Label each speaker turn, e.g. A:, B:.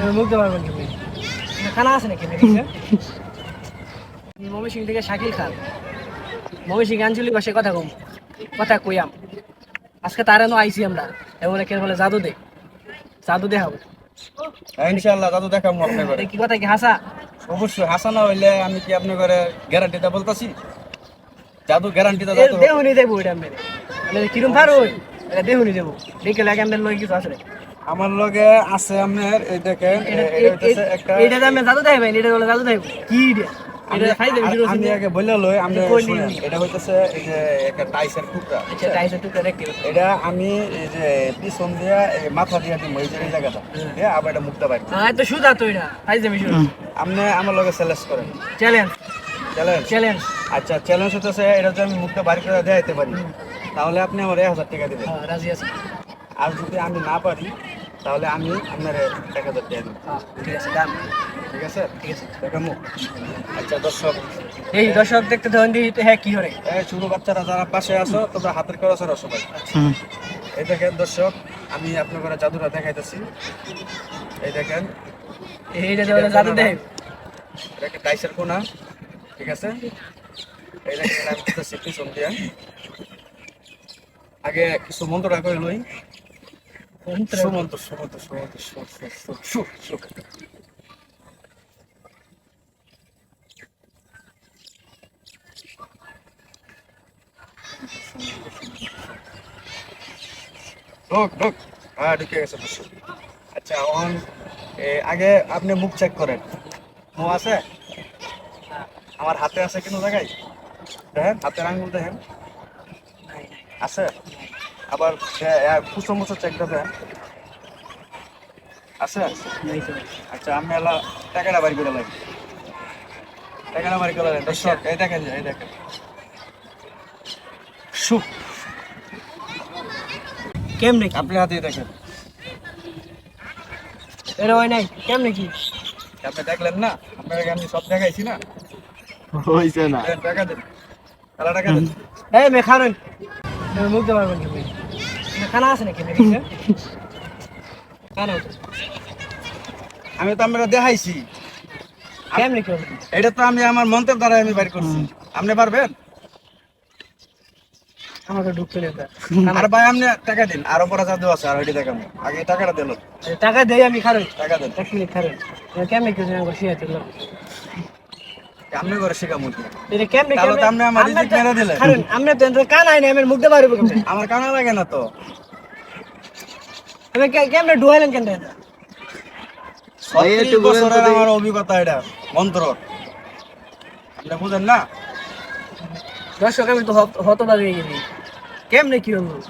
A: আমি মুখ দেওয়ার বলছি খানা আছে নাকি মমি সিং থেকে শাকিল খান। মমি সিং আঞ্চলিক ভাষায় কথা কম কথা কইয়াম। আজকে তার এনো আমরা। এ বলে বলে জাদু দে। জাদু দে
B: ইনশাআল্লাহ দাদু দেখাবো আপনি
A: কি কথা কি হাসা?
B: অবশ্যই হাসানা হইলে আমি কি আপনি করে গ্যারান্টিটা বলতাছি? জাদু গ্যারান্টিটা
A: দেহুনি দেবো এটা আমি। কিরম পারো এটা দেহুনি দেবো। দেখে লাগে আমাদের লই কিছু আছে নাকি?
B: আমার লগে আছে আপনার এই দেখেন
A: এটা- আমি জাদু দেয় ভাই এটা বলে জাদু দেয় কি এটা
B: আমি আগে বলে লই আমি
A: এটা
B: শুনেন এটা হইতেছে এই যে একটা টাইসের টুকরা।
A: আচ্ছা টাইসে টুকরা দেখতে
B: এটা আমি এই যে পিছন দিয়া এই মাথা দিয়া দিই এই এই জায়গাটা। হ্যাঁ। আবার এটা মুক্তা বাইর
A: হ্যাঁ তো সুদা তো এটা।
B: আপনি আমার লগে চ্যালেঞ্জ করেন।
A: চ্যালেঞ্জ
B: চ্যালেঞ্জ
A: চ্যালেঞ্জ
B: আচ্ছা চ্যালেঞ্জ হইতেছে এটা যদি আমি মুক্তা বাইর করে দেখাইতে পারি তাহলে আপনি আমার এক হাজার টাকা দিবেন।
A: হ্যাঁ রাজি আছে।
B: আর যদি আমি না পারি তাহলে আমি আপনার এক হাজার টাকা দেবো।
A: হ্যাঁ ঠিক আছে দাম
B: ঠিক আছে?
A: ঠিক আছে
B: দেখামু আচ্ছা দর্শক।
A: এই দর্শক দেখতে ধরুন দিই হ্যাঁ কি হরে।
B: এই ছোট বাচ্চারা যারা পাশে আছো তোমরা হাতের খরচ আর সবাই এই দেখেন দর্শক আমি আপনার করে জাদুটা দেখাইতেছি। এই দেখেন।
A: এইটা যে জাদু দেয়।
B: এটা একটা ডাইসের কোনা। ঠিক আছে? এই দেখেন আমি পিছন দিয়া। আগে কিছু মন্ত্রটা করে লই সুমন্ত সুমন্ত সুমন্ত ঢোক ঢোক হ্যাঁ ঢুকে গেছে আচ্ছা অন এ, আগে আপনি মুখ চেক করেন। মুখ আছে? আমার হাতে আছে কোনো জায়গায়? দেখেন হাতের আঙ্গুল দেখেন। আছে? আবার কুচো মুচো চেক দেবেন আছে? আচ্ছা আমি এলা টাকাটা বাড়ি করে লাগি। টাকাটা বাড়ি করে দর্শক এই দেখেন এই দেখেন। সুপ।
A: কেমনে?
B: আপনি হাতে দেখেন।
A: এটা হয় নাই? কেমনে কি?
B: আপনি দেখলেন না? আপনাকে আমি সব দেখাইছি না?
C: হইছে না।
B: টাকা দেন। টাকা দেন
A: এই মে মুখ দেওয়ার খানা আছে নাকি
B: আমি তো আপনারা দেখাইছি। এটা তো আমি আমার মন্ত্রের দ্বারা আমি বাইর করছি। আপনি পারবেন?
A: আমাকে ঢুকতে
B: আর ভাই আপনি টাকা দিন। আরও পরে জাদু আছে আর ওইটি দেখাবো। আগে টাকাটা দিল
A: টাকা দেই আমি খাবেন
B: টাকা দেন।
A: মিনিট খাবেন কেমনে কি বসে আছে
B: আপনি করে শেখামু কি?
A: এটা কেমনে
B: তাহলে তো আপনি আমার রিজিক মেরে দিলেন।
A: খাবেন তো কান আইনি
B: আমার কানা লাগে না তো।
A: কেমনে ডুয়াইলেন কেন এটা
B: ছত্রিশ বছরের আমার অভিজ্ঞতা এটা মন্ত্র। বুঝেন না?
A: দর্শক আমি তো হত- হতবাক হয়ে গেছি। কেমনে কি হলো?